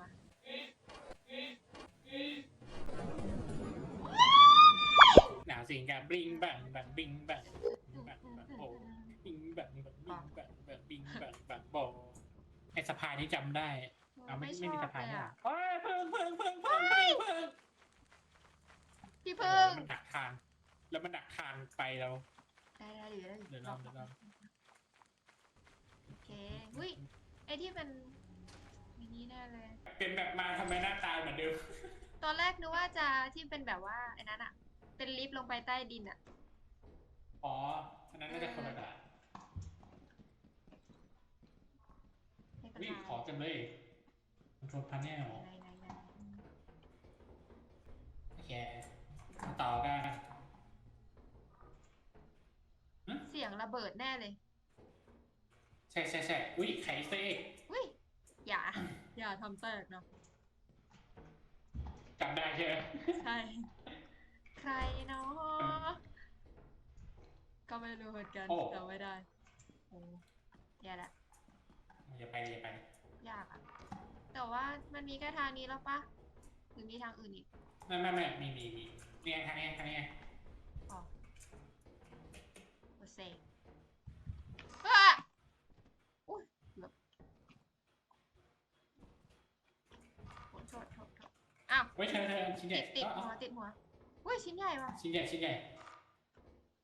มา หนาวสิงกับบิงบังบังบิงบังบังบังโบบิงบังบังบิงบังบังบิงบังบังโบไอสะพายนี้จำได้เอาไม่ไม่มีสะพายเนี่ยอะเฮ้ยเพิ่งเพิ่งเพิ่งเพิ่งเพิ่งเพิ่งพี่พึ่งมันดักทาง แล้วมันดักทางไปเราได้ได้อยู่ได้อยู่เดี๋ยวลองเดี๋ยวลองโอเคอุ้ยไอที่มัน นี้แน่เลย เป็นแบบมาทำไมหน้าตายเหมือนเดิม ตอนแรกนึกว่าจะที่เป็นแบบว่าไอ้นั้นอะเป็นลิฟต์ลงไปใต้ดินอะอ๋ออันนั้นน่าจะคนละด่านไม่เป็นวิ่ไรงขอจังเลยคอนโทรลพาเนลไหนไหนไหนโอเคมาต่อกันเสียงระเบิดแน่เลย ใช่ใช่ใช่อุ้ยไข่เซ่อุ้ยอย่า อย่าทำแตกนะจำได้ใช่ไหมใช่ ใครเนาะก็ไม่รู้เหมือนกันจำไม่ได้โอ้แย่ละอย่าไปอย่าไป ยากอะแต่ว่ามันมีแค่ทางนี้แล้วปะหรือมีทางอื่นอีก ไม่ไม่ไม่มีมีมีเนี่ยทางนี้ทางนี้อ๋อโอเซอะอุ้ยเกือบโอ้โทษโทษโทษอ้าว เว้ยเธอเธอชิ้นใหญ่ติดติดเอาหัวเอาติดหัวอุ้ยชิ้นใหญ่ว่ะ ชิ้นใหญ่ชิ้นใหญ่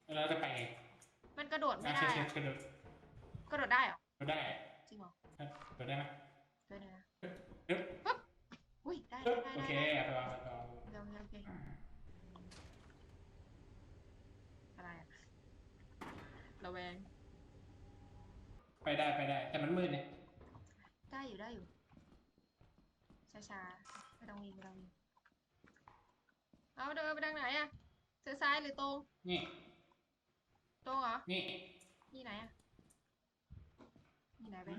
แล้วเราจะไปไงมันกระโดดไม่อะได้เธออะเธอเธอกระโดดได้เหรอ เราได้จริงเหรอเราได้ไหมด้วยนะฮึบอุ้ยได้ฮึได้บได้โอเคได้เอาไปวางเอาไปวางโอเคโอเคโอเคอะไรอะระแวง ไปได้ไปได้ แต่มันมืดเนี่ยได้อยู่ได้อยู่ช้าๆไม่ต้องวิ่งไม่ต้องวิ่ง เอาเดินไปทางไหนอะเสือซ้ายหรือตรง นี่ ตรงเหรอ นี่ นี่ไหนอะนี่ไหนไป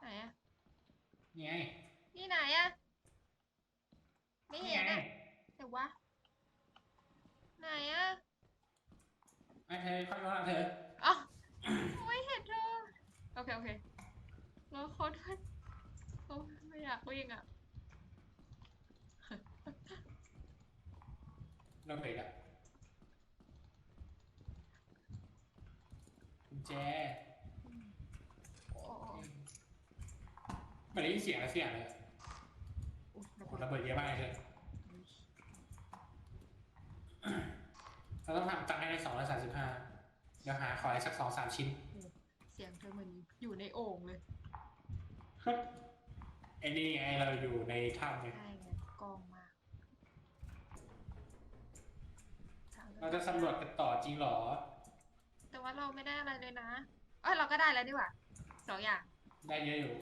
ไหนอะนี่ไงนี่ไหนอะไม่นี่เห็นไงอะแต่วะ ไหนอะไอ้เธอค่อยว่าเธออ๋อไม่เห็นเธอ โอเคโอเคเราขอโทษโอ้ไม่อยากวิ่งอะ เราเบรกอะกุญแจโอ้โอ้โอ้มันได้ยินเสียงแล้วเสียงเลยโอ้ระโอ้โหเบิดระเบิดเยอะมากเลยเธอเราต้องทำตังค์ให้ได้สองร้อยสามสิบห้าเดี๋ยวหาขอให้สักสองสามชิ้น เสียงเธอเหมือนอยู่ในโอ่งเลยไอ้นี่ไงเราอยู่ในถ้ำไงใช่ไงกองมากทงดิน เราจะสำรวจกันต่อจริงเหรอ แต่ว่าเราไม่ได้อะไรเลยนะ เอ้ยเราก็ได้แล้วดีกว่าสองอย่างได้เยอะอยู่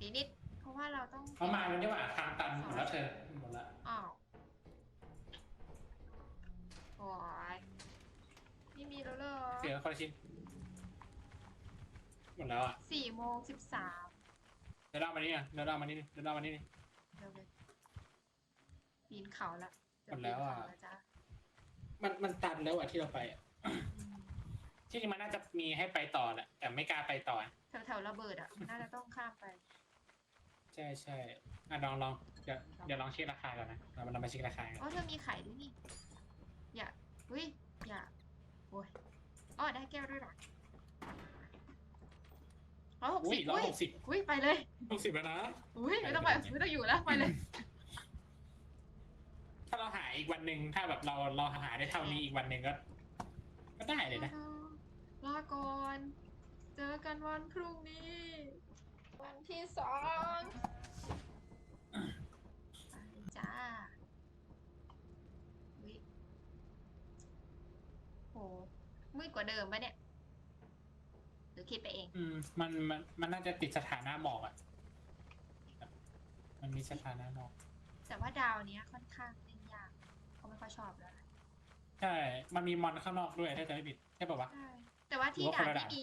อีกนิดเพราะว่าเราต้องเอามาแล้วนี่หว่าทางตันหมดแล้วเธอหมดละอ้าวโอ้ยไม่มีแล้วเหรอเสียคนละชิ้นหมดแล้วอะสี่โมงสิบสามเดี๋ยวเราเอามานี่อะเดี๋ยวเราเอามานี่เดี๋ยวเราเอามานี่เร็วเลยปีนเขาละหมดแล้วอะปีนเขาจ้ะ มันมันตันแล้วอะที่เราไปอะอืมที่จริงมันน่าจะมีให้ไปต่อแหละแต่ไม่กล้าไปต่อ แถวแถวๆระเบิดอะ น่าจะต้องข้ามไปใช่ใช่อะลองลองเดี๋ยวเดี๋ยวลองเช็คราคาก่อนนะเราเรามาเช็คราคากันอ๋อเธอมีไข่ด้วยนี่ อย่าอุ้ยอย่าโอ้ยอ๋อได้แก้วด้วยเหรอร้อยหกอุ้สิยบร้อยอุ้ยหกสิบอุ้ยไปเลยหกสิบแล้วนะ อุ้ยไม่ต้องไปไม่ต้องอยู่แล้วไปเลย ถ้าเราหาอีกวันหนึ่งถ้าแบบเราเราหาได้เท่านี้อีกวันหนึ่งก็ ก็ได้เลยนะลาก่อน เจอกันวันพรุ่งนี้ วันที่สองไปจ้าอุ๊ยโหมืดกว่าเดิมปะเนี่ย หรือคิดไปเอง อืม มันมันมันน่าจะติดสถานะหมอกอะ มันมีสถานะหมอกแต่ว่าดาวเนี้ยค่อนข้างเล่นยากเขา ไม่ค่อยชอบแล้วนะใช่ มันมีมอนข้างนอกด้วยถ้าจะไม่ผิดใช่ป่าวะ ใช่แต่ว่าที่หรือว่าด่านคนละที่มี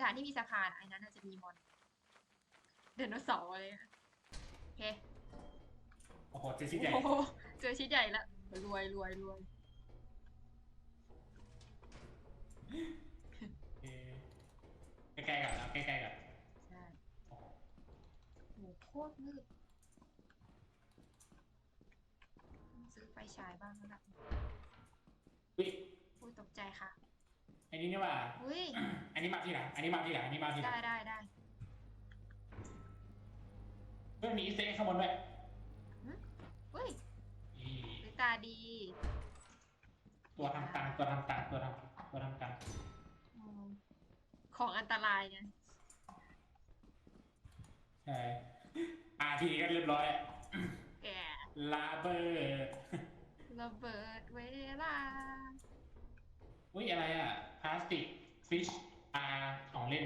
ด่านที่มีสะพานอันนั้นอาจจะมีมอนเดโนเสาร์อะไรอะโอเคโอ้โหเจสซี่ใหญ่โอ้โหเจอชิ้นใหญ่ละรวยรวยรวยเออใกล้ๆกันนะใกล้ๆกันใช่โอ้โหโอ้โหโคโคตรมืดซื้อไฟ ฉายบ้างแล้วล่ะอุ้ยอุ้ยตกใจค่ะ อันนี้นี่ว่า อุ้ย อันนี้มาที่หลังอันนี้มาที่หลังอันนี้มาที่หลัได้งได้ได้เรื่องมีอีสเตอร์เอ็กซ์ข้างบนด้วยอุ้ยนี่หรือตาดี ตัวทำตังค์ตัวทำตังค์ตัวทำตัวทำตังค์อืมของอันตรายไงใช่อาทีก็เรียบร้อยแกลาเบอร์ ระเบิดเวลา อุ้ยอะไรอะพลาสติกฟิชอาของเล่น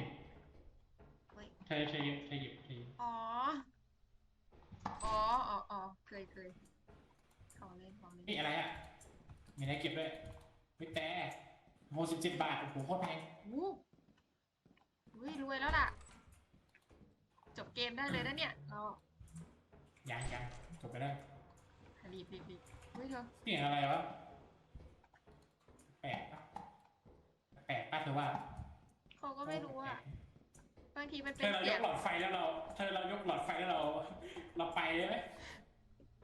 เฮ้ย เธอเธอหยิบเธอหยิบเธอหยิบอ๋อ อ๋ออ๋ออ๋อเคยเคยของเล่นของเล่นนี่อะไรอะมีอะไรเก็บด้วยไม่แต่โมสิบเจ็ดบาทโอ้โหโคตรแพงอู้อุ้ยรวยแล้วล่ะ จบเกมได้เลยนะเนี่ย เรายังยังจบไปแล้วรีบรีบรีบ อุ้ยเธอเสียงอะไรวะแปลกปะแปลกปะเธอว่าเขาก็ไม่รู้อะบางทีมันเธเป็นอเรายเสียกงหลอดไฟแล้วเรา เธอเรายกหลอดไฟแล้วเรา เราไปได้ไหม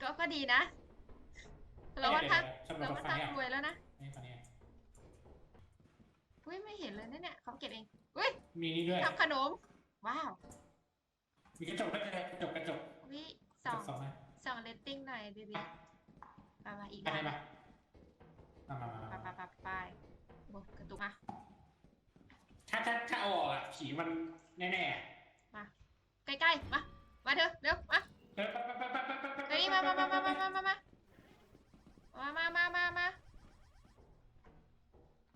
ก็ก็ดีนะเราว่าถ้าเดี๋ยวๆๆฉันหลเราอดว่าไฟถ้าอะรวยแล้วนะนี่ตอนนี้อุ้ยไม่เห็นเลยนะเนี่ยเขาเก็บเองอุ้ยมีนี่ด้วย ทำขนม ว้าวมีกระจกด้วยเธอกระจกกระจกวิสกระอจงกสองนะสองเรตติ้งหน่อยบีบี ไปมาอีกไปได้หน่ปะอยมามามาไปมาไปไปไปโอ้กระตุกมาถ้าถ้าถ้าเอาออกอะผีมันแน่ๆอะใกล้ๆมามาเถอะเร็วมาเออไปไปไปไปไปไปไปเดี๋ยวนี้มามามามามามามามามามามามา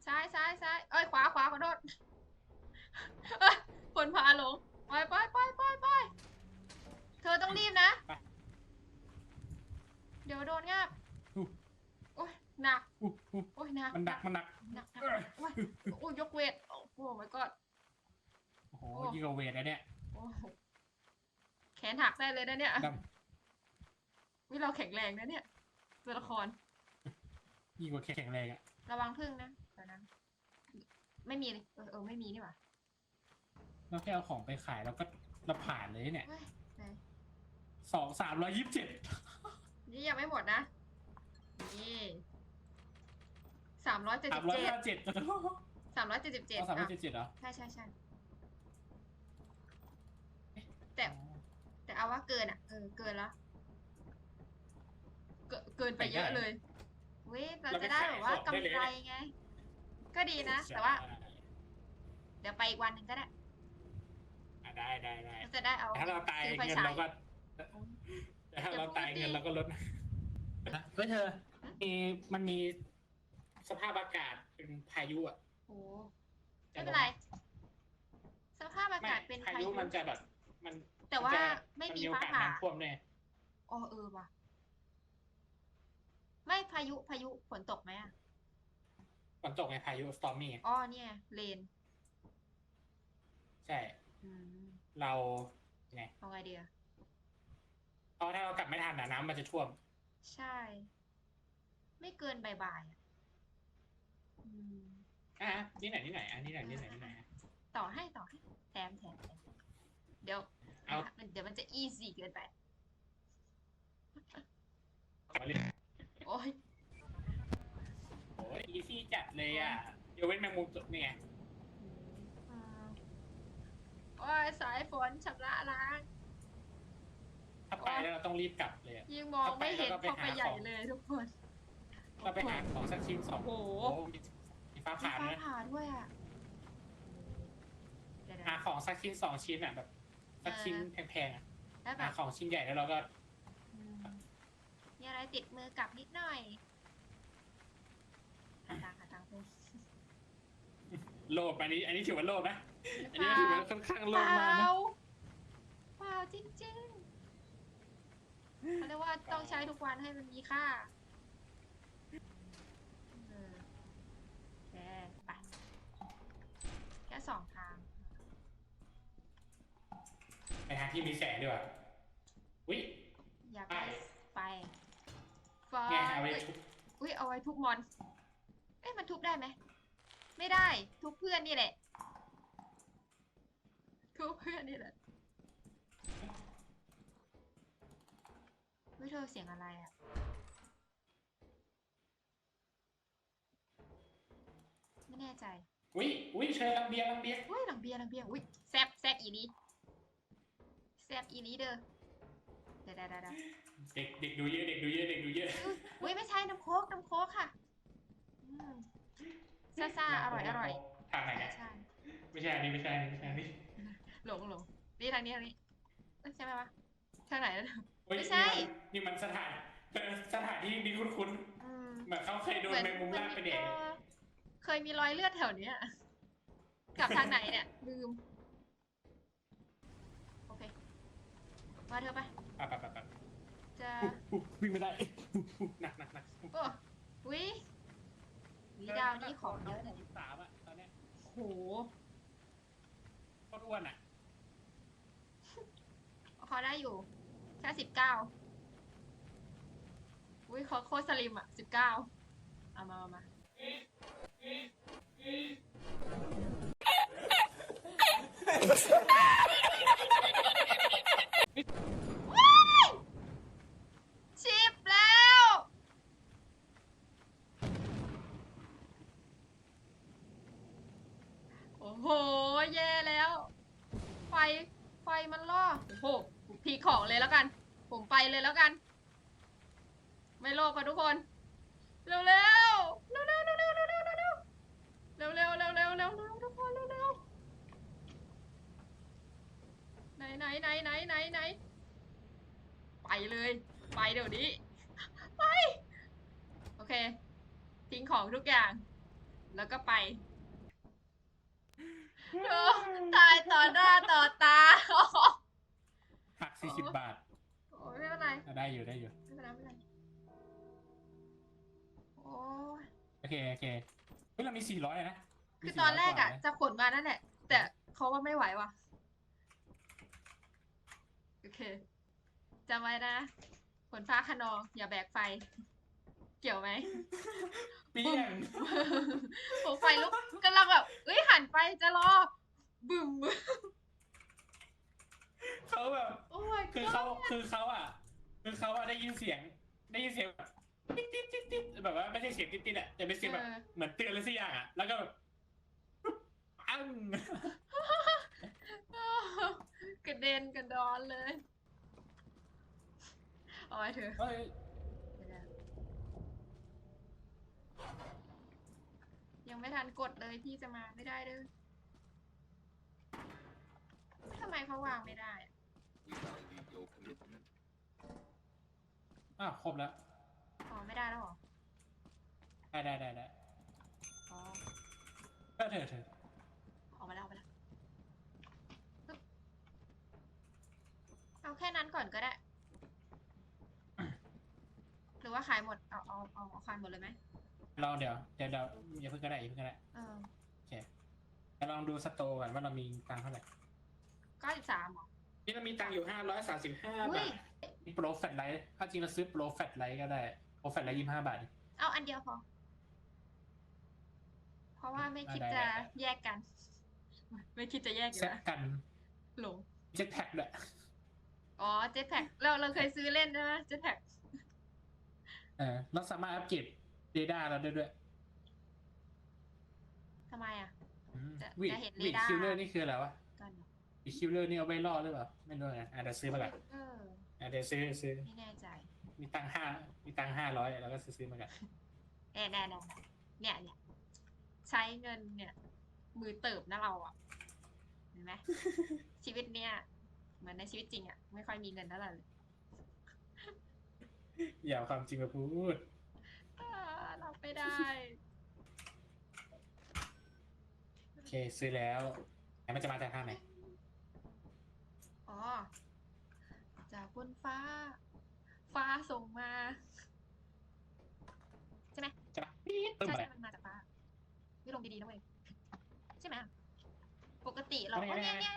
ซ้ายซ้ายซ้ายเอ้ยขวาขวาขอโทษเอ้ยคนพาหลงไปไปไปไปไปเธอต้องรีบนะ เดี๋ยวโดนงับโอ้ย หนักอู้อู้โอ้ยหนักมันหนักมันหนัก หนักหนักโอ้ยโอ้ยยกเวท โอ้โห my god โอ้โหยิ่งกว่าเวทนะเนี่ยโอ้โหแขนหักได้เลยนะเนี่ยดวิเราแข็งแรงนะเนี่ย ตัวละครำยิ่งกว่าแข็งแรงอะระวังพึ่งนะเดี๋ยวนะไม่มีเลยเออเออไม่มีนี่หว่าเราแค่เอาของไปขายแล้วก็เราผ่านเลยเนี่ยเฮ้ยไหนสองสามร้อยยี่สิบเจ็ดนี่ยังไม่หมดนะ นี่ สามร้อยเจ็ดสาสิมบร้อยเจ็ดห้าเจ็ดสามร้อยเจ็ดสิบเจ็ดเอาสามร้อยเจ็ดเจ็ดเหรอใช่ใช่ใช่แต่ แต่เอาว่าเกินอะเออเกินแล้วเกินเกินไปเยอะเลย เว้ยเราจะได้แบบว่ากำไรไง ก็ดีนะ แต่ว่า เดี๋ยวไปอีกวันหนึ่งก็ได้อะได้ได้ได้เราจะได้เอาถ้าเราตายซื้อไฟเงินฉาย เราก็ถ้าเราตายเงินเราก็ลด เฮ้ยเธอมีมันมี สภาพอากาศเป็นพายุอะโอ้ไม่เป็นไร สภาพอาไม่กาศเป็นพายุมันจะแบบ มัน แต่ว่าจะไม่มีนโอฟ้ากาสผ่าน้ำท่วมเนี่ยอ๋อเออว่ะ ไม่พายุพายุฝนตกไหมอะฝนตกไงพายุสตอร์มี่อ๋อเนี่ย เลน ใช่อืมเราไงเอาไงเดียเพราะถ้าเรากลับไม่ทันนะน้ำมันจะท่วม ใช่ ไม่เกินบ่ายๆ อะอืมอะนี่ไหนนี่ไหนอะนี่ไหนนี่ไหนนี่ไหนอะต่อให้ต่อให้แถมแถมแถมเดี๋ยวเอามันเดี๋ยวมันจะอีซี่เกินไปเอาเลยโอ้ยโอ้ยอีซี่จัดเลยอะยกเว้นแมงมุมตัวนี่ไงอืมโอ้ยสายฝนชำระล้างถ้าไปแล้วเราต้องรีบกลับเลยอะยิ่งมองไม่เห็นแล้วก็เข้าไปไปหาใหญ่ของเลยทุกคน เราไปหาของสักชิ้นสองโอ้โหมีมีฟ้ามีผ่าฟ้าด้วยผ่าด้วยอะเดี๋ยวหาของสักชิ้นสองชิ้นอะแบบสักชิ้นแพงๆอะๆแล้วแบหาบของชิ้นใหญ่แล้วเราก็อืมมีอะไรติดมือกลับนิดหน่อยหาตังค์หาตังค์เพิ่มโลภอันนี้ อันนี้ถือว่าโลภนะ อันเปนี้ล่าถือว่าค่อนข้างโลเปภมากนะล่าเปล่าจริงๆเขาเรียกว่าต้องใช้ทุกวันให้มันมีค่าเออโอเคไปแค่สองทาง ไปทางที่มีแสงดีกว่าอุ้ย อยากไปไป ไปฟอไงเอาไว้อุ้ยทุบอุ้ยเอาไว้ทุบมอน เอ๊ะมันทุบได้ไหม ไม่ได้ ทุบเพื่อนนี่แหละ ทุบเพื่อนนี่แหละเธอเสียงอะไรอะ ไม่แน่ใจ อุ้ยอุ้ยเชยลังเบียร์ลังเบียร์ อุ้ยหลังเบียร์หลังเบียร์อุ้ยแซบแซบอีนี้แซบอีนี้เด้อเดี๋ยวเดี๋ยวเดี๋ยวเดี๋ยวเด็กเด็กดูเยอะเด็กดูเยอะเด็กดูเยอะอุ้ยไม่ใช่น้ำโค้กน้ำโค้กค่ะซ่าซ่าอร่อยอร่อยทางไหนเนี่ยใช่ไม่ใช่อันนี้ไม่ใช่อันนี้ไม่ใช่อันนี้หลงหลงนี่ทางนี้ทางนี้ใช่ไหมวะทางไหนนะเฮ้ยไม่ใช่ นี่มันนี่มันสถานเออสถานที่มีคุ้นคุ้นอืมๆเหมือนเขาเคยโดนเหมือนแมงมุมลากไปเด็กเอเคยมีรอยเลือดแถวเนี้ยกลับทางไหนเนี่ยลืมโอเค มาเธอไปปะปะปะปะจะอุ๊ยวิ่งไม่ได้อุ๊ยหนักหนักหนักโอ้วิวิดาวนี้ของเยอะเลเลยยสามอะตอนเนี้ยโหโคตรอ้วนอะเขาได้อยู่แค่สิบเก้าอุ้ยเขาโคตรสลิมอะสิบเก้าเอามาเอามาว้าย ชิปแล้ว โอ้โห แย่แล้ว ไฟ ไฟมันล่อ โอ้โหพีคของเลยแล้วกัน ผมไปเลยแล้วกัน ไม่โลกกันทุกคน เร็วเร็วเร็วเร็วเร็วเร็วเร็วเร็วเร็วเร็วเร็วเร็วเร็วๆทุกคนเร็วๆ ไหนไหนไหนไหนไหนไหนไปเลย ไปเดี๋ยวนี้ ไป โอเค ทิ้งของทุกอย่าง แล้วก็ไปเธอตายต่อหน้าต่อตา หักสี่สิบบาท โอ้ยไม่เป็นไรอะได้อยู่ได้อยู่ ไม่เป็นไรไม่เป็นไรโอ้ยโอเคโอเคเฮ้ยเรามีสี่ร้อยนะมีคือตอนแรกอะ400ว่าจะขนมานั่นแหละ แต่เขาว่าไม่ไหวว่ะ โอเคจำไว้นะฝนฟ้าขนองอย่าแบกไฟ เกี่ยวไหมเปี้ยงผมไฟลุกกำลังแบบเอ้ยหันไปจะรอบึ้มเขาแบบโอ้ยคือเขาคือเขาอะ คือเขาอะได้ยินเสียง ได้ยินเสียงแบบติ๊ดติ๊ดติ๊ดติ๊ดแบบว่าไม่ใช่เสียงติ๊ดติ๊ดอะแต่เป็นเสียงแบบเหมือนเตือนอะไรสักอย่างอะแล้วก็แบบอั้ง กระเด็นกระดอนเลยเอาไว้เถอะเฮ้ยยังไม่ทันกดเลยพี่จะมาไม่ได้เด้อทำไมเขาวางไม่ได้อะ We validate your commitment. อ้าวครบแล้ว อ๋อไม่ได้แล้วเหรอ ได้ได้ได้ได้อ๋อ ก็เถอะเถอะ ออกมาแล้วออกมาแล้วปึ๊บ เอาแค่นั้นก่อนก็ได้ หรือว่าขายหมด เอาเอาเอาเอาขายหมดเลยไหมลองเดี๋ยวเดี๋ยวเดี๋ยวอย่าเพิ่งก็ได้อย่าเพิ่งก็ได้เออโอเคเดี๋ยวลองดูสโตร์ก่อนว่าเรามีตังค์เท่าไหร่เก้าสิบสามหรอนี่เรามีตังค์อยู่ห้าร้อยสามสิบห้าอุ้บายทมีโปรแฟลตไลท์ถ้าจริงเราซื้อโปรแฟลตไลท์ก็ได้โปรแฟลตไลท์ยี่สิบห้าบาท เอาอันเดียวพอ เพราะว่าไม่คิดได้จะได้ได้แยกกัน ไม่คิดจะแยกอยู่เซ็ตแล้วกันหลงเจ็ตแพ็กด้วย อ๋อเจ็ตแพ็กเราเราเคยซื้อเล่นใช่ไหมเจ็ตแพ็กเออเราสามารถอัปเกรดเรดาร์เราได้ด้วยทำไมอะอืมจะวีจะเห็นวีเรดาร์คิลเลอร์นี่คืออะไรวะกันเหรอวีคิลเลอร์นี่เอาไว้ล่อหรือเปล่า ไม่รู้นะอะเดี๋ยวซื้อมาก่อนเอออะเดี๋ยวซื้อซื้อ ไม่แน่ใจมีตังค์ห้ามีตังค์ห้าร้อยแล้วก็ซื้อซื้อมาก่อนแน่แน่แน่แน่เนี่ยเนี่ยใช้เงินเนี่ย มือเติบนะเราอะเห็นไหม ชีวิตเนี่ย เหมือนในชีวิตจริงอะไม่ค่อยมีเงินเท่าไหร่เลยอย่าเอาความจริงมาพูดอ่ารับไม่ได้ โอเคซื้อแล้วไหนมันจะมาจากทางไหนอ๋อ จากบนฟ้า ฟ้าส่งมา ใช่ไหมใช่ปะปี๊ดตึ้มใช่ไป ใช่มันมาจากฟ้าไม่ลงดีๆนะเว้ยใช่ไหมปกติเราไม่ก็ไม่ เนี่ยไม่เนี่ย